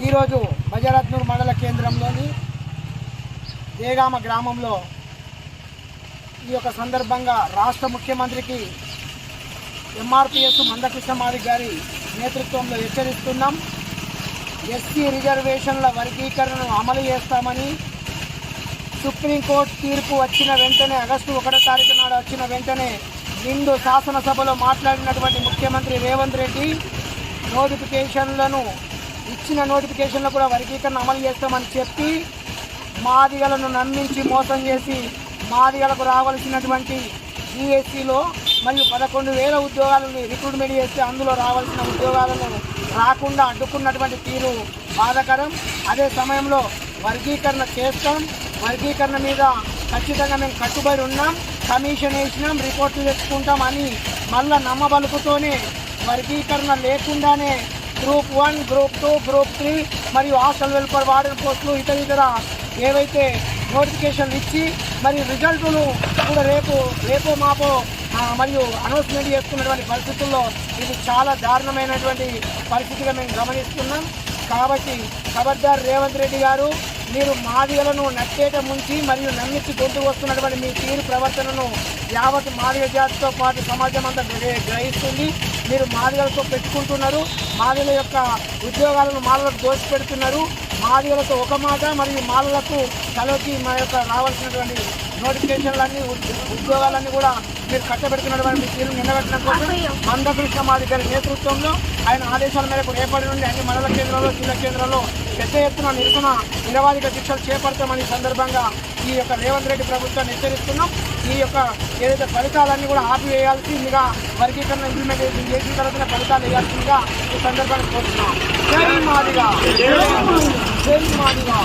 ఈరోజు బజరత్నూర్ మండల కేంద్రంలోని దేగామ గ్రామంలో ఈ యొక్క సందర్భంగా రాష్ట్ర ముఖ్యమంత్రికి ఎంఆర్పిఎస్ మందకృష్ణమాది గారి నేతృత్వంలో హెచ్చరిస్తున్నాం. ఎస్సీ రిజర్వేషన్ల వర్గీకరణను అమలు చేస్తామని సుప్రీంకోర్టు తీర్పు వచ్చిన వెంటనే ఆగస్టు ఒకటో తారీఖు నాడు వచ్చిన వెంటనే నిండు శాసనసభలో మాట్లాడినటువంటి ముఖ్యమంత్రి రేవంత్ రెడ్డి నోటిఫికేషన్లను ఇచ్చిన నోటిఫికేషన్లు కూడా వర్గీకరణ అమలు చేస్తామని చెప్పి మాదిగలను నమ్మించి మోసం చేసి మాదిగలకు రావాల్సినటువంటి జీఎస్సీలో మరియు పదకొండు వేల ఉద్యోగాలను రిక్రూట్మెంట్ చేస్తే అందులో రావాల్సిన ఉద్యోగాలను రాకుండా అడ్డుకున్నటువంటి తీరు బాధాకరం. అదే సమయంలో వర్గీకరణ చేస్తాం. వర్గీకరణ మీద ఖచ్చితంగా మేము కట్టుబడి ఉన్నాం. కమిషన్ వేసినాం రిపోర్ట్లు తెచ్చుకుంటాం అని మళ్ళా నమ్మబలుపుతోనే వర్గీకరణ లేకుండానే group one group two group three మరియు హాస్టల్ వెల్ఫేర్ వార్డెన్ పోస్టులు ఇతర ఇతర ఏవైతే నోటిఫికేషన్లు ఇచ్చి మరి రిజల్టులు కూడా రేపు రేపు మాపో మరియు అనౌన్స్మెంట్ చేసుకున్నటువంటి పరిస్థితుల్లో ఇది చాలా దారుణమైనటువంటి పరిస్థితిగా మేము గమనిస్తున్నాం. కాబట్టి ఖబర్దార్ రేవంత్ రెడ్డి గారు మీరు మాదిగలను నచ్చేట ముంచి మరియు నమ్మించి గొంతు వస్తున్నటువంటి మీ తీరు ప్రవర్తనను యావత్ మాదిగ జాతితో పాటు సమాజం అంతా గ్రహిస్తుంది. మీరు మాదిగలతో పెట్టుకుంటున్నారు. మాదిగల యొక్క ఉద్యోగాలను మాలలకు దోచిపెడుతున్నారు మాదిగలతో ఒక మాట మరియు మాలలకు తలకి మా యొక్క రావాల్సినటువంటి నోటిఫికేషన్లన్నీ ఉద్- ఉద్యోగాలన్నీ కూడా మీరు కట్టబెడుతున్నటువంటి తీరు నిలబెట్టడం కోసం మందకృష్ణ మాది గారి నేతృత్వంలో ఆయన ఆదేశాల మేరకు రేపటి నుండి అన్ని మండల కేంద్రాల్లో జిల్లా కేంద్రాల్లో పెద్ద ఎత్తున నిరసన నిరవాధిక దీక్షలు చేపడతామని సందర్భంగా ఈ యొక్క రేవంత్ రెడ్డి ప్రభుత్వాన్ని హెచ్చరిస్తున్నాం. ఈ యొక్క ఏదైతే ఫలితాలన్నీ కూడా ఆపివేయాల్సిందిగా వర్గీకరణ ఇంప్లిమెంటేషన్ చేసిన తర్వాత ఫలితాలు వేయాల్సిందిగా ఈ సందర్భాన్ని కోరుతున్నాం. జై మాదిగా. జై మాదిగా.